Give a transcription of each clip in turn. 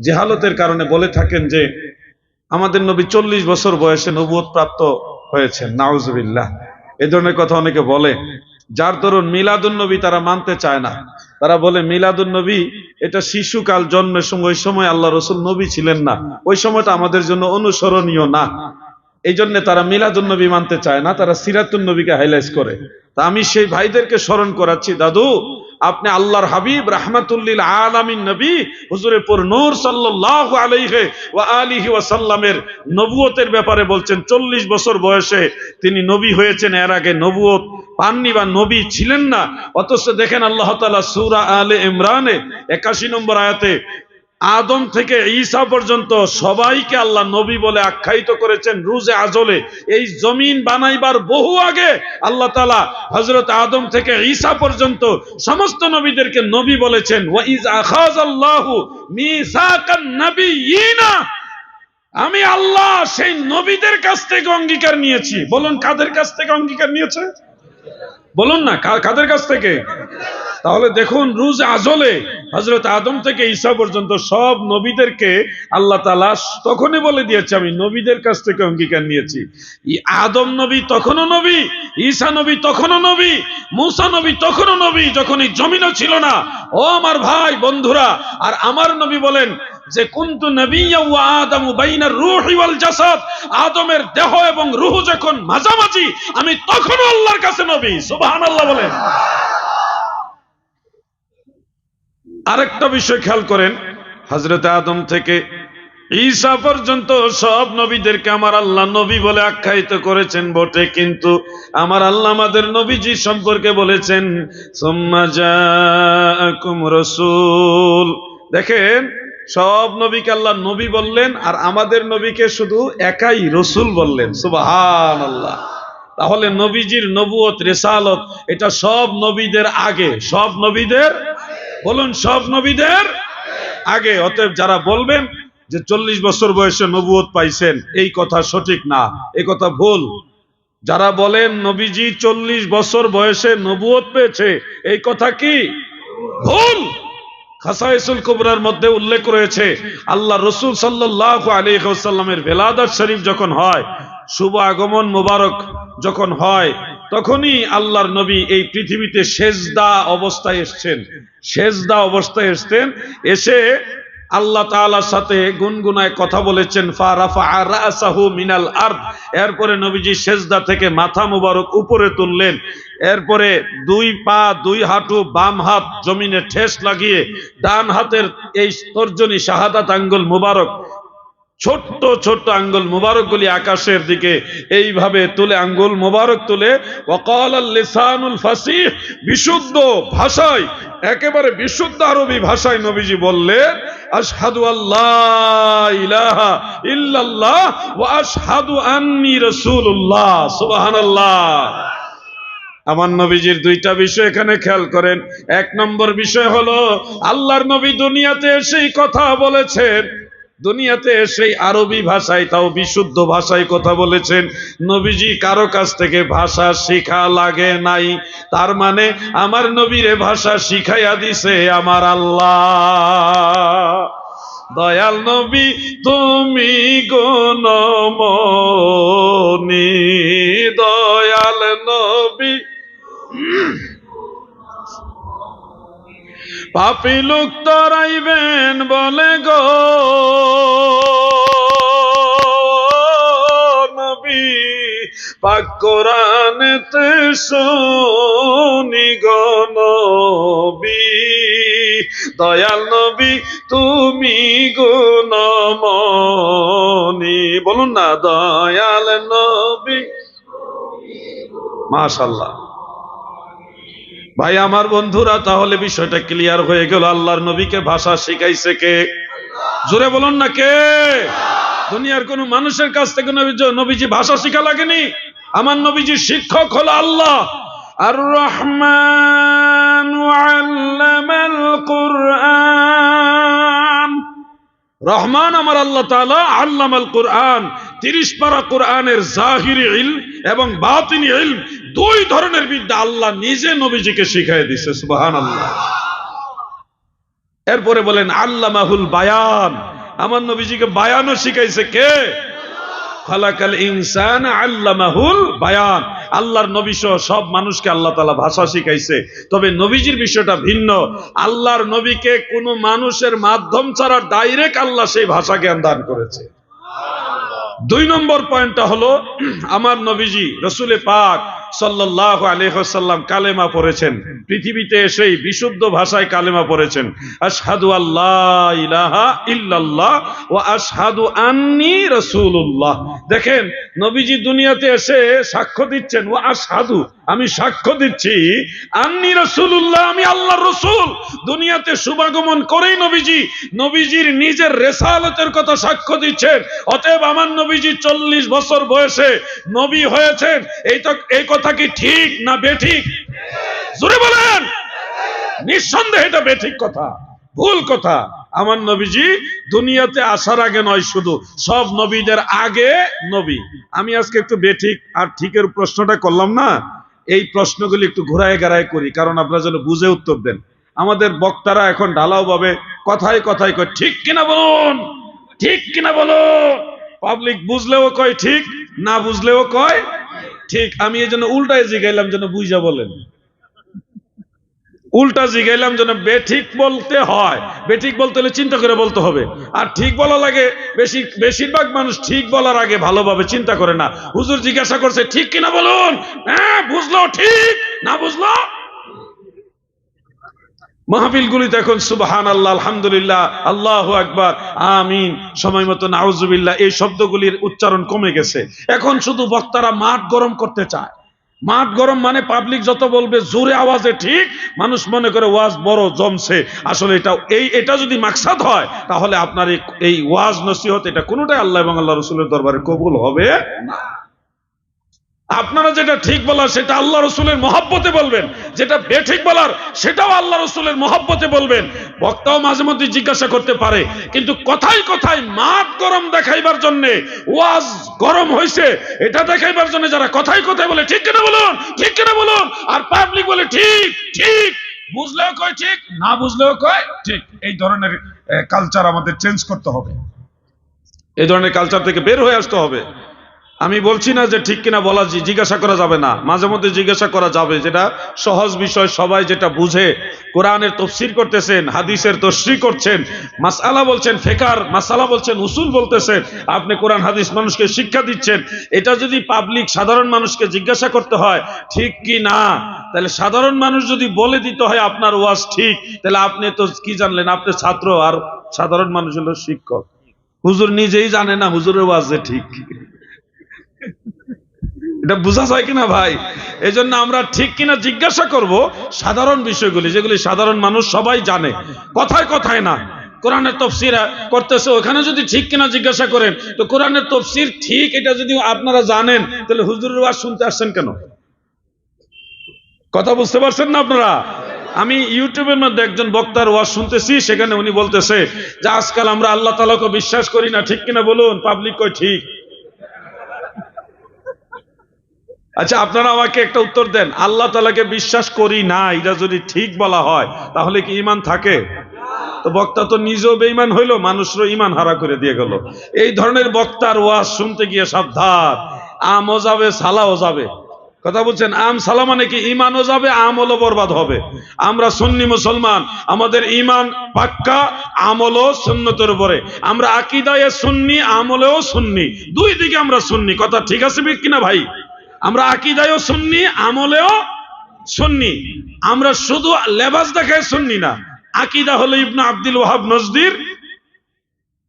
জেহালতের কারণে বলে থাকেন যে আমাদের নবী চল্লিশ বছর বয়সে নবুয়ত প্রাপ্ত হয়েছেন, নাউজুবিল্লাহ। এই ধরনের কথা অনেকে বলে। যার দরুন মিলাদুন নবী তারা মানতে চায় না। তারা বলে, মিলাদুন নবী, এটা শিশুকাল জন্মের সময়, ওই সময় আল্লাহ রসুল নবী ছিলেন না। ওই সময়টা আমাদের জন্য অনুসরণীয় না। এই জন্য তারা মিলাদুন নবী মানতে চায় না, তারা সিরাতুন নবীকে হাইলাইট করে। তা আমি সেই ভাইদেরকে স্মরণ করাচ্ছি, দাদু আপনি আল্লাহর হাবিব, রাহমাতুল্লিল আলামিন নবী হুজুরে পুর নূর সাল্লাল্লাহু আলাইহি ওয়া আলিহি ওয়া সাল্লামের নবুয়তের ব্যাপারে বলছেন 40 বছর বয়সে তিনি নবী হয়েছেন, এর আগে নবুয়ত পাননি বা নবী ছিলেন না। অথচ দেখেন আল্লাহ তাআলা সূরা আলে ইমরানে 81 নম্বর আয়াতে আদম থেকে ঈসা পর্যন্ত সবাইকে আল্লাহ নবী বলে আখ্যায়িত করেছেন রুজে আজলে। এই জমিন বানাইবার বহু আগে আল্লাহ তালা হজরত আদম থেকে ঈসা পর্যন্ত সমস্ত নবীদেরকে নবী বলেছেন ওয়াইজ আখাজ আল্লাহু মিসাকান নাবিয়িনা। আমি আল্লাহ সেই নবীদের কাছ থেকে অঙ্গীকার নিয়েছি। বলুন, কাদের কাছ থেকে অঙ্গীকার নিয়েছে? বলুন না কাদের কাছ থেকে? তাহলে দেখুন রুজ আজলে হজরত আদম থেকে ঈসা পর্যন্ত সব নবীদেরকে আল্লাহ তালা তখনই বলে দিয়েছে, আমি নবীদের কাছ থেকে অঙ্গীকার নিয়েছি। আদম নবী তখনও নবী, ঈসা নবী তখনও নবী, মুসা নবী তখনও নবী যখন এই জমিনও ছিল না। ও আমার ভাই, বন্ধুরা, আর আমার নবী বলেন যে, কুন্তু নবিয়্যা ওয়া জাসাদ। আদমের দেহ এবং রূহ যখন মাঝামাঝি, আমি তখনও আল্লাহর কাছে নবী, সুবহানাল্লাহ বলেন। আরেকটা বিষয় খেয়াল করেন হজরত আদম থেকে ঈসা পর্যন্ত সব নবীদেরকে আমার আল্লাহ নবী বলে আখ্যায়িত করেছেন বটে, কিন্তু আমার আল্লাহ আমাদের নবীজি সম্পর্কে বলেছেন রাসূল। দেখেন, সব নবীকে আল্লাহ নবী বললেন আর আমাদের নবীকে শুধু একাই রসুল বললেন সুবাহান আল্লাহ তাহলে নবীজির নবুয়ত, রেসালত, এটা সব নবীদের আগে, সব নবীদের বলুন সব নবীদের? আগে, অতএব যারা বলবেন যে চল্লিশ বছর বয়সে নবুয়ত পাইছেন, এই কথা সঠিক না, এই কথা ভুল। যারা বলেন, নবীজি চল্লিশ বছর বয়সে নবুয়ত পেয়েছে, এই কথা কি? ভুল! খাসাইসুল কুবরার মধ্যে উল্লেখ রয়েছে, আল্লাহ রসুল সাল্লাহ আলিহাসাল্লামের ভেলাদার শরীফ যখন হয়, শুভ আগমন মোবারক যখন হয় তখনই আল্লাহর নবী এই পৃথিবীতে সেজদা অবস্থায় এসছেন। সেজদা অবস্থায় এসছেন। এসে আল্লাহ তাআলার সাথে গুনগুনায় কথা বলেছেন মিনাল আরদ। এরপরে নবীজি সেজদা থেকে মাথা মুবারক উপরে তুললেন। এরপরে দুই পা, দুই হাঁটু, বাম হাত জমিনে ঠেস লাগিয়ে ডান হাতের এই তর্জনী শাহাদাত আঙ্গুল মুবারক ছোট্ট ছোট্ট আঙ্গুল মুবারক গুলি আকাশের দিকে। এইভাবে তুলে আঙ্গুল মুবারক তুলে বিশুদ্ধ ভাষায়, একেবারে বিশুদ্ধ আরবি ভাষায় নবীজি বললেন, আশহাদু আল্লাহ ইলাহা আন্নী রাসূলুল্লাহ। আমার নবীজির দুইটা বিষয় এখানে খেয়াল করেন। এক নম্বর বিষয় হলো, আল্লাহর নবী দুনিয়াতে এসেই কথা বলেছেন। দুনিয়াতে সেই আরবি ভাষায়, তাও বিশুদ্ধ ভাষায় কথা বলেছেন। নবীজি কারও কাছ থেকে ভাষা শিখা লাগে নাই। তার মানে আমার নবীরে ভাষা শিখাইয়া দিছে আমার আল্লাহ। দয়াল নবী, তুমি গুণমনি দয়াল নবী পাপি লোক তরাইবেন বলে গো। নবী পাক শুনি গো দয়াল নবী তুমি গুণমনি বলুন না, দয়াল নবী। মাশাল্লাহ ভাই, আমার বন্ধুরা, তাহলে বিষয়টা ক্লিয়ার হয়ে গেল। আল্লাহর নবীকে ভাষা শিখাইছে কে? জোরে বলুন না কে? দুনিয়ার কোন মানুষের কাছ থেকে নবী- নবীজি ভাষা শিখা লাগেনি? আমার নবীজির শিক্ষক হলো আল্লাহ। আর রহমান আল্লামাল কুরআন। রহমান আমার আল্লাহ তাআলা, আল্লামাল কুরআন। তিরিশ পারা কোরআনের জাহিরি ইলম এবং বাতিনি ইলম দুই ধরনের বিদ্যা আল্লাহ নিজে নবীজিকে শিখাই দিছে, সুবহানাল্লাহ। এরপরে বলেন, আল্লামাহুল বায়ান। আমার নবীজিকে বায়ানও শিখাইছে কে? খালাকাল ইনসান আল্লামাহুল বায়ান। আল্লাহর নবী সব মানুষকে আল্লাহ তাআলা ভাষা শিখাইছে। তবে নবীজির বিষয়টা ভিন্ন। আল্লাহর নবীকে কোনো মানুষের মাধ্যম ছাড়া ডাইরেক্ট আল্লাহ সেই ভাষা জ্ঞান দান করেছে। দুই নম্বর পয়েন্টটা হলো, আমার নবীজি রসুলে পাক সাল্লাহ আলহাম কালেমা পড়েছেন। পৃথিবীতে এসেই বিশুদ্ধ ভাষায় কালেমা পড়েছেন। আশহাদু আল্লাহ ইলাহা ও আশহাদু আন্নি রসুল্লাহ দেখেন, নবীজি দুনিয়াতে এসে সাক্ষ্য দিচ্ছেন ও আশহাদু আমি সাক্ষ্য দিচ্ছি, আন্নি রসুল্লাহ আমি আল্লাহর রসুল। দুনিয়াতে শুভাগমন করেই নবীজি, নবীজির নিজের রেসালতের কথা সাক্ষ্য দিচ্ছেন। অতএব আমার নবীজি চল্লিশ বছর বয়সে নবী হয়েছেন। এই তো এই কথা কি ঠিক না বেঠিক? জোরে বলেন! নিঃসন্দেহে এটা বেঠিক কথা, ভুল কথা। আমার নবীজি দুনিয়াতে আসার আগে নয় শুধু, সব নবীদের আগে নবী। আমি আজকে একটু বেঠিক আর ঠিকের প্রশ্নটা করলাম না? এই প্রশ্নগুলি একটু ঘোরায় গেড়ায় করি, কারণ আপনারা যেন বুঝে উত্তর দেন। আমাদের বক্তারা এখন ঢালাও ভাবে, কথায় কথায় কয়, ঠিক কিনা বলুন? ঠিক কিনা বলুন? পাবলিক বুঝলেও কয়, ঠিক, না বুঝলেও কয়, ঠিক। আমি এই জন্য উল্টায় জিগাইলাম, যেন বুঝা বলেন। উল্টা জিগাইলাম যেন বেঠিক বলতে হয়। বেঠিক বলতে হলে চিন্তা করে বলতে হবে। আর ঠিক বলা লাগে, বেশি, বেশিরভাগ মানুষ ঠিক বলার আগে ভালোভাবে চিন্তা করে না। হুজুর জিজ্ঞাসা করছে, ঠিক কিনা বলুন? হ্যাঁ বুঝলো, ঠিক। না বুঝলো? মাহফিলগুলিতে এখন সুবাহান আল্লাহ আলহামদুলিল্লাহ, আল্লাহ আকবার, আমিন, সময় মতো নাউজুবিল্লাহ এই শব্দগুলির উচ্চারণ কমে গেছে। এখন শুধু বক্তারা মাঠ গরম করতে চায়। মাঠ গরম মানে পাবলিক যত বলবে, জোরে আওয়াজে ঠিক, মানুষ মনে করে ওয়াজ বড় জমছে। আসলে এটা, এই, এটা যদি মাকসাদ হয়, তাহলে আপনার এই- ওয়াজ নসিহত, এটা কোনোটাই আল্লাহ এবং আল্লাহ রসুলের দরবারে কবুল হবে না। আপনারা যেটা ঠিক বলার, সেটা আল্লাহ রসুলের মহাব্বতে বলবেন। যেটা বেঠিক বলার, সেটাও আল্লাহ রসুলের মহাব্বতে বলবেন। বক্তাও মাঝে মধ্যে জিজ্ঞাসা করতে পারে, কিন্তু কথাই কথায় মাঠ গরম দেখাইবার জন্য, ওয়াজ গরম হয়েছে এটা দেখাইবার জন্য যারা কথাই কথাই বলে, ঠিক কেনা বলুন? ঠিক কেনা বলুন? আর পাবলিক বলে, ঠিক ঠিক। বুঝলেও কয় ঠিক, না বুঝলেও কয় ঠিক। এই ধরনের কালচার আমাদের চেঞ্জ করতে হবে। এই ধরনের কালচার থেকে বের হয়ে আসতে হবে। আমি বলছি না যে ঠিক কিনা বলা জিজ্ঞাসা করা যাবে না। মাঝে মধ্যে জিজ্ঞাসা করা যাবে যেটা সহজ বিষয়, সবাই যেটা বুঝে। কোরআনের তফসির করতেছেন, হাদিসের তসরি করছেন মাসালা বলছেন, ফেকার মাসালা বলছেন, উসুল বলতেছেন, আপনি কোরআন, হাদিস মানুষকে শিক্ষা দিচ্ছেন। এটা যদি পাবলিক সাধারণ মানুষকে জিজ্ঞাসা করতে হয়, ঠিক কি না? তাহলে সাধারণ মানুষ যদি বলে দিতে হয়, আপনার ওয়াজ ঠিক, তাহলে আপনি তো কি জানলেন? আপনি ছাত্র, আর সাধারণ মানুষ হলো শিক্ষক। হুজুর নিজেই জানে না হুজুরের ওয়াজ ঠিক। এটা বোঝা যায় কিনা ভাই? এই জন্য আমরা ঠিক কিনা জিজ্ঞাসা করব সাধারণ বিষয়গুলি, যেগুলি সাধারণ মানুষ সবাই জানে। কথায় কথায় না। কোরআনের তফসির করতেছে, ওখানে যদি ঠিক কিনা জিজ্ঞাসা করেন, তো কোরআনের তফসির ঠিক, এটা যদি আপনারা জানেন, তাহলে হুজুরের ওয়াজ শুনতে আসছেন কেন? কথা বুঝতে পারছেন না আপনারা? আমি ইউটিউবের মধ্যে একজন বক্তার ওয়াজ শুনতেছি, সেখানে উনি বলতেছে যে, আজকাল আমরা আল্লাহ তালাকে বিশ্বাস করি না, ঠিক কিনা বলুন? পাবলিক কয় ঠিক? আচ্ছা আপনারা আমাকে একটা উত্তর দেন। আল্লাহ তালাকে বিশ্বাস করি না, এটা যদি ঠিক বলা হয়, তাহলে কি ইমান থাকে? তো বক্তা তো নিজেও বেইমান হইল, মানুষরও ইমান হারা করে দিয়ে গেল। এই ধরনের বক্তার ওয়াজ শুনতে গিয়ে সাবধান। আমও যাবে, সালাও যাবে। কথা বলছেন, আম সালা মানে কি? ইমানও যাবে, আমলও বরবাদ হবে। আমরা সুন্নি মুসলমান, আমাদের ইমান পাক্কা, আমলও সুন্নতের উপরে। আমরা আকিদায় সুন্নি, আমলেও সুন্নি। দুই দিকে আমরা সুন্নি। কথা ঠিক আছে কিনা ভাই? আমরা আকিদায়ও শুননি আমলেও শুননি আমরা শুধু লেবাস দেখায় শুননি না। আকিদা হলো ইবনে আব্দুল ওয়াহাব নজদির,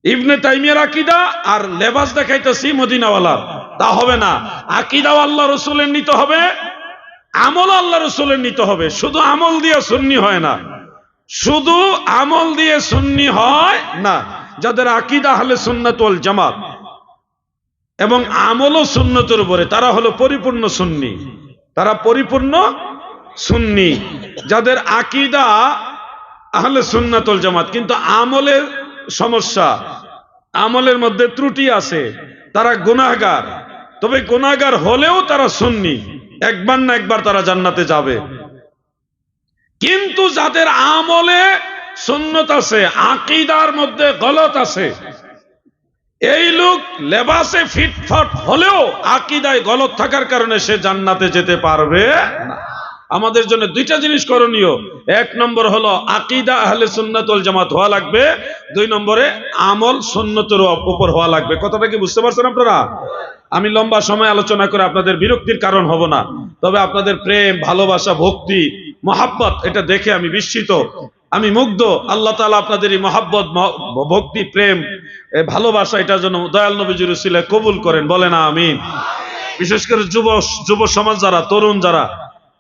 ইবনে তাইমিয়ার আকিদা, আর লেবাস দেখাইতেছি মদিনাওয়ালার তা হবে না। আকিদাও আল্লাহ রসুলের নিতে হবে আমল আল্লাহ রসুলের নিতে হবে। শুধু আমল দিয়ে সুন্নি হয় না। শুধু আমল দিয়ে সুন্নি হয় না। যাদের আকিদা হলে সুন্নাতুল জামাত এবং আমলও সুন্নতের উপরে। তারা হলো পরিপূর্ণ সুন্নি। তারা পরিপূর্ণ সুন্নি। যাদের আকিদা আহলে সুন্নাতুল জামাত, কিন্তু আমলের সমস্যা, আমলের মধ্যে ত্রুটি আছে, তারা গুনাহগার। তবে গুনাহগার হলেও তারা সুন্নি। একবার না একবার তারা জান্নাতে যাবে। কিন্তু যাদের আমলে সুন্নত আছে, আকিদার মধ্যে গলত আছে এই লোক লেবাসে ফিটফাট হলেও আকিদায় গলত থাকার কারণে সে জান্নাতে যেতে পারবে। আমাদের জন্য দুইটা জিনিস করণীয়। এক নম্বর হলো আকিদা আহলে সুন্নাতুল জামাত হওয়া লাগবে। দুই নম্বরে আমল সুন্নতের উপর হওয়া লাগবে। কথাটা কি বুঝতে পারছেন আপনারা? আমি লম্বা সময় আলোচনা করে আপনাদের বিরক্তির কারণ হব না। তবে আপনাদের প্রেম, ভালোবাসা, ভক্তি, মহাব্বত, এটা দেখে আমি বিস্মিত। আমি মুগ্ধ। আল্লাহ তালা আপনাদের এই মহাব্বত ভক্তি, প্রেম ভালোবাসা এটার জন্য দয়াল নবীজির উসিলায় কবুল করেন। বলে না আমি বিশেষ করে যুব যুব সমাজ যারা, তরুণ যারা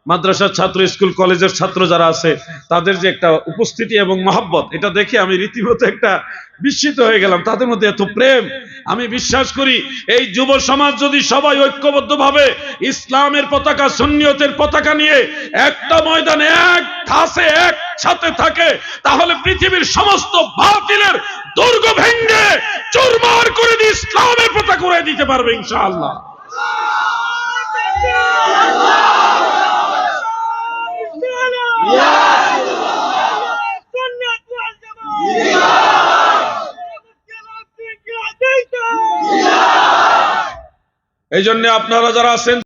মাদ্রাসার ছাত্র, স্কুল, কলেজের ছাত্র যারা আছে, তাদের যে একটা উপস্থিতি এবং মহাব্বত, এটা দেখে আমি রীতিমতো একটা বিস্মিত হয়ে গেলাম। তাদের মধ্যে এত প্রেম। আমি বিশ্বাস করি, এই যুব সমাজ যদি সবাই ঐক্যবদ্ধভাবে ইসলামের পতাকা, সুন্নিয়তের পতাকা নিয়ে একটা ময়দানে এক ধাসে এক সাথে থাকে, তাহলে পৃথিবীর সমস্ত বাতিলের দুর্গ ভেঙ্গে চুরমার করে দিয়ে ইসলামের পতাকা উড়াই দিতে পারবে ইনশাআল্লাহ। এই জন্য আপনারা যারা আছেন